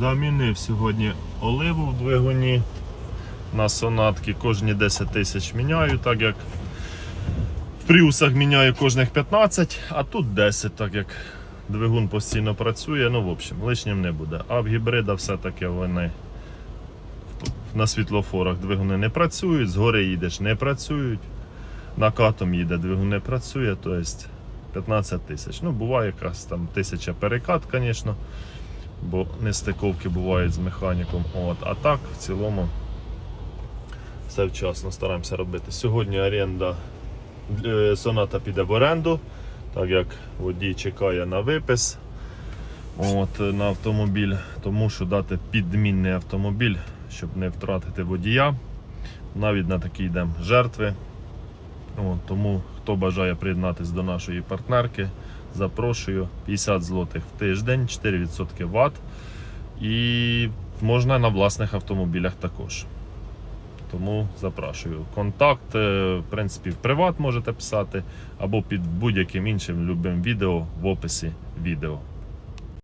Замінив сьогодні оливу в двигуні на сонатки. Кожні 10 тисяч міняю, так як в пріусах міняю кожних 15, а тут 10, так як двигун постійно працює. Ну, в общем, лишнім не буде. А в гібрида все-таки вони на світлофорах двигуни не працюють, згори їдеш, не працюють. Накатом їде, двигун не працює, тобто 15 тисяч. Ну, буває якась там тисяча перекат, звісно, бо нестиковки бувають з механіком. От. А так, в цілому, все вчасно стараємося робити. Сьогодні оренда е, соната піде в оренду, так як водій чекає на випис от, на автомобіль, тому що дати підмінний автомобіль, щоб не втратити водія. Навіть на такі йдемо жертви. От, тому хто бажає приєднатися до нашої партнерки, запрошую 50 злотих в тиждень, 4% ВАТ. І можна на власних автомобілях також. Тому запрошую. Контакт, е, в принципі, в приват можете писати або під будь-яким іншим любим відео в описі відео.